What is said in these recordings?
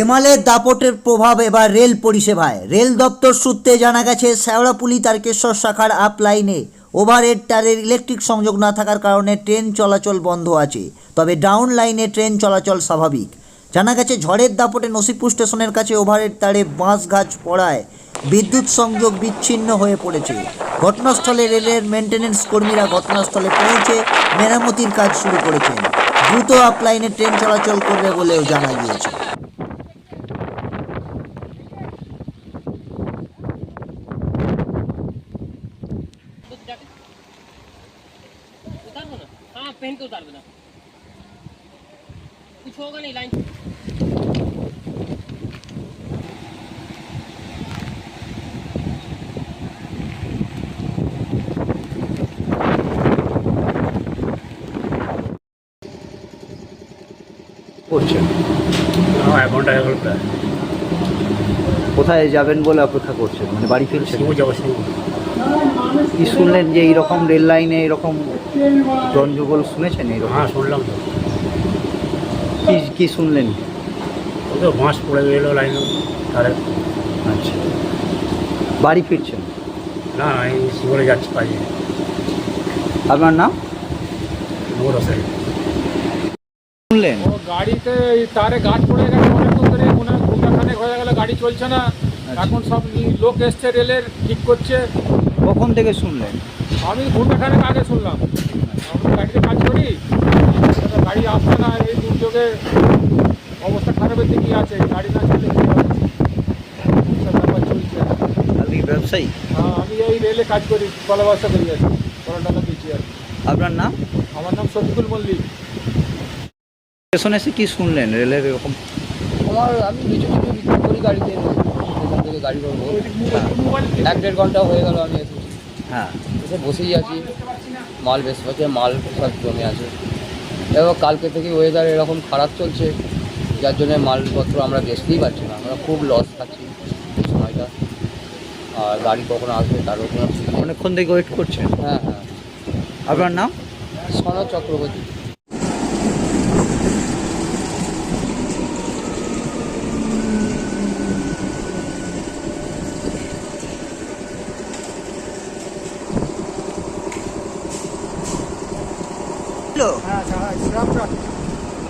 হিমালয়ের দাপটের প্রভাব এবার রেল পরিষেবায়। রেল দপ্তর সূত্রে জানা গেছে শেওড়াপুলি তারকেশ্বর শাখার আপ লাইনে ওভারহেড তারের ইলেকট্রিক সংযোগ না থাকার কারণে ট্রেন চলাচল বন্ধ আছে। তবে ডাউন লাইনে ট্রেন চলাচল স্বাভাবিক। জানা গেছে, ঝড়ের দাপটে নসিপুর স্টেশনের কাছে ওভারহেড তারে বাঁশ গাছ পড়ায় বিদ্যুৎ সংযোগ বিচ্ছিন্ন হয়ে পড়েছে। ঘটনাস্থলে রেলের মেনটেন্যান্স কর্মীরা ঘটনাস্থলে পৌঁছে মেরামতির কাজ শুরু করেছেন। দ্রুত আপ লাইনে ট্রেন চলাচল করবে বলেও জানা গিয়েছে। दो ना हाँ पहन के उतार देना कुछ होगा नहीं लाइन করছেন হ্যাঁ এক ঘন্টা হয়ে গেল প্রায় কোথায় যাবেন বলে অপেক্ষা করছেন মানে বাড়ি ফিরছেন শিবু যাবো শিবু কি শুনলেন যে এইরকম রেল লাইনে এরকম জনযুগল শুনেছেন এইরকম? হ্যাঁ শুনলাম তো। কি কি শুনলেন? ও তো বাঁশ পড়ে গেলো লাইন। তাহলে আচ্ছা। বাড়ি ফিরছেন? না আমি শিবরে যাচ্ছি কাজে আপনার নাম? নূর হোসেন শুনলেন? ও গাড়িতে তারে গাছ পড়ে গেছে অনেকক্ষণ ধরে। মনে হয় ঘন্টাখানেক হয়ে গেল গাড়ি চলছে না। এখন সব লোক এসছে রেলের ঠিক করছে। কখন থেকে শুনলেন? আমি ঘন্টাখানেক আগে শুনলাম। আমি গাড়িতে কাজ করি গাড়ি আসছে না এই দুর্যোগে অবস্থা খারাপের দিকেই আছে গাড়ি না চলছে। আপনি ব্যবসায়ী? হ্যাঁ আমি এই রেলে কাজ করি কলা ব্যবসা করি আর কলাটালা দিচ্ছি আর আপনার নাম? আমার নাম শফিকুল মল্লিক। স্টেশনে এসে কি শুনলেন রেলের এরকম? আমার আমি কিছু কিছু বিক্রি করি গাড়িতে এখান থেকে গাড়ি করব। এক দেড় ঘণ্টা হয়ে গেল আমি হ্যাঁ এসে বসেই আছি। মাল বেশ হচ্ছে মাল সব জমে আছে। এবার কালকে থেকে ওয়েদার এরকম খারাপ চলছে যার জন্য মালপত্র আমরা বেচতেই পারছি না। আমরা খুব লস খাচ্ছি সময়টা। আর গাড়ি কখন আসবে তার কোনো। অনেকক্ষণ থেকে ওয়েট করছে হ্যাঁ হ্যাঁ। আপনার নাম? সনদ চক্রবর্তী।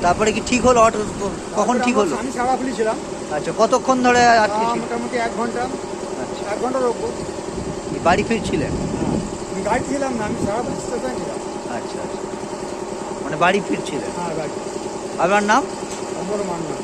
তারপরে কি ঠিক হলো? অটো কখন ঠিক হলো? আমি সারা খুলেছিলাম। আচ্ছা কতক্ষণ ধরে আটকে ছিল? মোটামুটি এক ঘণ্টা। আচ্ছা। এক ঘণ্টার ওপর বাড়ি ফিরছিলেন? আমি গাড়ি ছিলাম না আমি সারাফুলি স্টেশনে ছিলাম। আচ্ছা আচ্ছা। মানে বাড়ি ফিরছিলেন? হ্যাঁ বাড়ি। আপনার নাম? অমর মান্না।